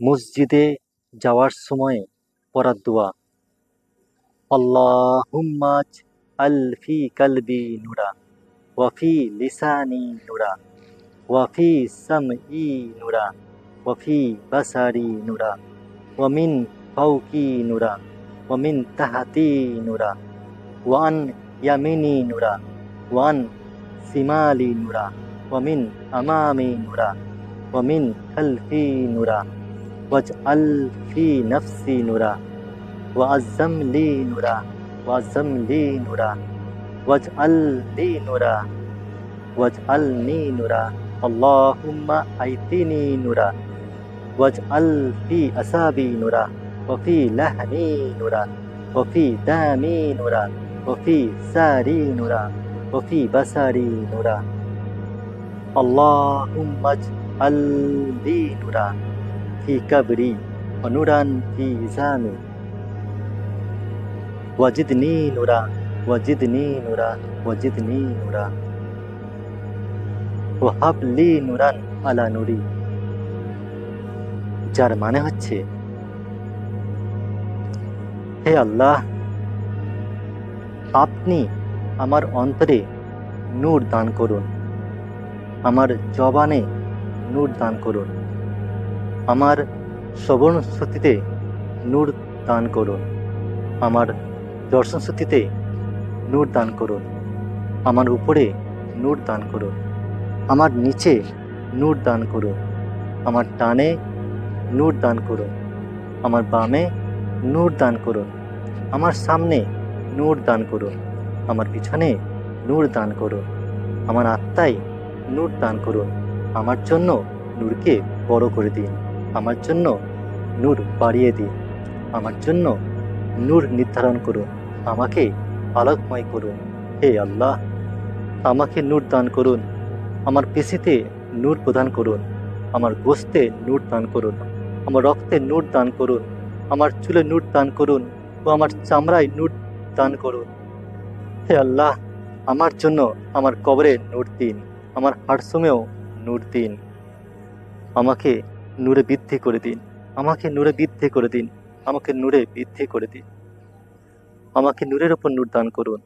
মসজিদে যাওয়ার সময় পড়ার দোয়া। আল্লাহ আলফি কালবি নুরা ওয়ফি লিসানি নুরা ওয়াফি ই নুরা ওয়ফি বাসারি নুরা ওমিন পাউকি নুরা ওমিন তাহাতি নুরা ওয়ান ইয়ামিনি নুরা ওয়ান সিমালি নুরা ওমিন আমামি নুরা ওমিন খালফি নুরা। واجعل في نفسي نورا وعزم لي نورا وعزم لي نورا واجعل لي نورا واجعلني نورا. اللهم أيتني نورا واجعل في أصابي نورا وفي لحمي نورا وفي دمي نورا وفي ساري نورا وفي بصري نورا. اللهم اجعل لي نورا. في كبري ونورا في زامي وزدني نورا وزدني نورا وزدني نورا وهب لي نورا على نوري যার মানে হচ্ছে হে আল্লাহ আপনি আমার অন্তরে নূর দান করুন আমার জবানে নূর দান করুন আমার শ্রবণ শ্রুতিতে নূর দান করুন। আমার দর্শন শ্রুতিতে নূর দান করুন। আমার উপরে নূর দান করুন। আমার নিচে নূর দান করুন। আমার টানে নূর দান করুন। আমার বামে নূর দান করুন। আমার সামনে নূর দান করুন। আমার পিছনে নূর দান করুন। আমার আত্মায় নূর দান করুন। আমার জন্য নূরকে বড় করে দিন। আমার জন্য নূর বাড়িয়ে দিন। আমার জন্য নূর নির্ধারণ করুন। আমাকে আলোকময় করুন। হে আল্লাহ, আমাকে নূর দান করুন। আমার পেশিতে নূর প্রদান করুন। আমার গোস্তে নূর দান করুন। আমার রক্তে নূর দান করুন। আমার চুলে নূর দান করুন ও আমার চামড়ায় নূর দান করুন। হে আল্লাহ, আমার জন্য আমার কবরে নূর দিন। আমার হাটসমেও নূর দিন। আমাকে নূরে বৃদ্ধি করে দিন। আমাকে নূরে বৃদ্ধি করে দিন। আমাকে নূরে বৃদ্ধি করে দিন। আমাকে নূরের ওপর নূর দান করুন।